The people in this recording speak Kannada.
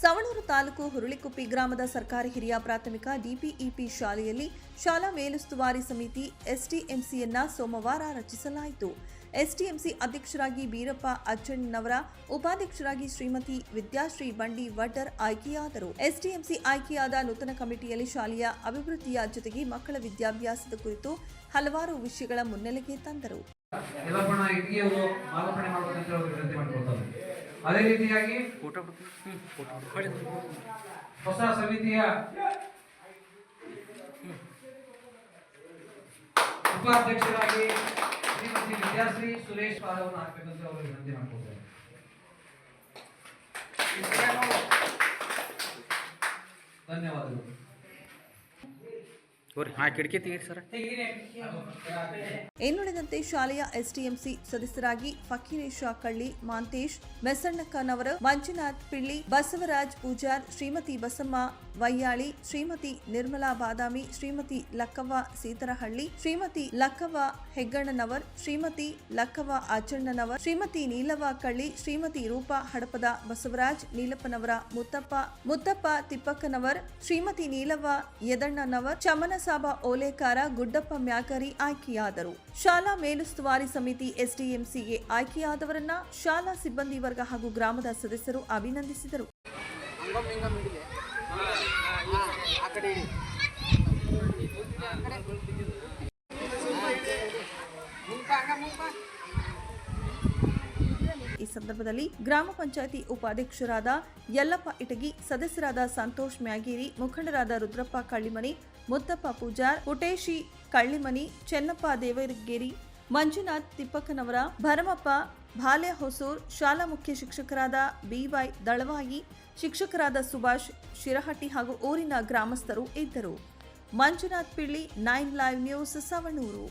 ಸವಣೂರು ತಾಲೂಕು ಹುರುಳಿಕುಪ್ಪಿ ಗ್ರಾಮದ ಸರ್ಕಾರಿ ಹಿರಿಯ ಪ್ರಾಥಮಿಕ ಡಿಪಿಇಪಿ ಶಾಲೆಯಲ್ಲಿ ಶಾಲಾ ಮೇಲುಸ್ತುವಾರಿ ಸಮಿತಿ ಎಸ್ಟಿಎಂಸಿಯನ್ನ ಸೋಮವಾರ ರಚಿಸಲಾಯಿತು. ಎಸ್ಟಿಎಂಸಿ ಅಧ್ಯಕ್ಷರಾಗಿ ಬೀರಪ್ಪ ಅಚ್ಚಣ್ಣನವರ ಉಪಾಧ್ಯಕ್ಷರಾಗಿ ಶ್ರೀಮತಿ ವಿದ್ಯಾಶ್ರೀ ಬಂಡಿ ವಡ್ಡರ್ ಆಯ್ಕೆಯಾದರು. ಎಸ್ಟಿಎಂಸಿ ಆಯ್ಕೆಯಾದ ನೂತನ ಕಮಿಟಿಯಲ್ಲಿ ಶಾಲೆಯ ಅಭಿವೃದ್ಧಿಯ ಜೊತೆಗೆ ಮಕ್ಕಳ ವಿದ್ಯಾಭ್ಯಾಸದ ಕುರಿತು ಹಲವಾರು ವಿಷಯಗಳ ಮುನ್ನೆಲೆಗೆ ತಂದರು. ಅದೇ ರೀತಿಯಾಗಿ ಹೊಸ ಸಮಿತಿಯ ಉಪಾಧ್ಯಕ್ಷರಾಗಿ ಶ್ರೀಮತಿ ವಿದ್ಯಾಶ್ರೀ ಸುರೇಶ್ ಪಾದವನ್ನು ಹಾಕಬೇಕಂತ ಅವರು ವಿನಂತಿ ಮಾಡ್ಕೊಳ್ತಾರೆ ಧನ್ಯವಾದಗಳು. ಇನ್ನುಳಿದಂತೆ ಶಾಲೆಯ ಎಸ್ಟಿಎಂಸಿ ಸದಸ್ಯರಾಗಿ ಫಕೀರೇಶ ಕಳ್ಳಿ, ಮಾಂತೇಶ್, ಮೆಸಣ್ಣಕ್ಕನವರ, ಮಂಜುನಾಥ್ ಪಿಳ್ಳಿ, ಬಸವರಾಜ್ ಪೂಜಾರ್, ಶ್ರೀಮತಿ ಬಸಮ್ಮ ವಯ್ಯಾಳಿ, ಶ್ರೀಮತಿ ನಿರ್ಮಲಾ ಬಾದಾಮಿ, ಶ್ರೀಮತಿ ಲಕ್ಕವ್ವ ಸೀತರಹಳ್ಳಿ, ಶ್ರೀಮತಿ ಲಕ್ಕವ್ವ ಹೆಗ್ಗಣ್ಣನವರ್, ಶ್ರೀಮತಿ ಲಕ್ಕವ್ವ ಆಚಣ್ಣನವರ್, ಶ್ರೀಮತಿ ನೀಲವ್ವ ಕಳ್ಳಿ, ಶ್ರೀಮತಿ ರೂಪಾ ಹಡಪದ ಬಸವರಾಜ್ ನೀಲಪ್ಪನವರ ಮುತ್ತಪ್ಪ ಮುತ್ತಪ್ಪ ತಿಪ್ಪಕ್ಕನವರ್, ಶ್ರೀಮತಿ ನೀಲವ್ವ ಯದಣ್ಣನವರ್ ಚಮನಸಾಬ ಓಲೇಕಾರ ಗುಡ್ಡಪ್ಪ ಮ್ಯಾಕರಿ ಆಯ್ಕೆಯಾದರು. ಶಾಲಾ ಮೇಲುಸ್ತುವಾರಿ ಸಮಿತಿ ಎಸ್ಡಿಎಂಸಿಗೆ ಆಯ್ಕೆಯಾದವರನ್ನ ಶಾಲಾ ಸಿಬ್ಬಂದಿ ವರ್ಗ ಹಾಗೂ ಗ್ರಾಮದ ಸದಸ್ಯರು ಅಭಿನಂದಿಸಿದರು. ಈ ಸಂದರ್ಭದಲ್ಲಿ ಗ್ರಾಮ ಪಂಚಾಯತಿ ಉಪಾಧ್ಯಕ್ಷರಾದ ಯಲ್ಲಪ್ಪ ಇಟಗಿ, ಸದಸ್ಯರಾದ ಸಂತೋಷ್ ಮ್ಯಾಗೇರಿ, ಮುಖಂಡರಾದ ರುದ್ರಪ್ಪ ಕಳ್ಳಿಮನಿ ಮುತ್ತಪ್ಪ ಪೂಜಾರ್ ಪುಟೇಶಿ ಕಳ್ಳಿಮನಿ, ಚೆನ್ನಪ್ಪ ದೇವರಗೇರಿ, ಮಂಜುನಾಥ್ ತಿಪ್ಪಕ್ಕನವರ, ಭರಮಪ್ಪ ಭಾಲೆ ಹೊಸೂರ್ ಶಾಲಾ ಮುಖ್ಯ ಶಿಕ್ಷಕರಾದ ಬಿವೈ ದಳವಾಯಿ, ಶಿಕ್ಷಕರಾದ ಸುಭಾಷ್ ಶಿರಹಟ್ಟಿ ಹಾಗೂ ಊರಿನ ಗ್ರಾಮಸ್ಥರು ಇದ್ದರು. Manjunath Pilli, nine live news, Savanur.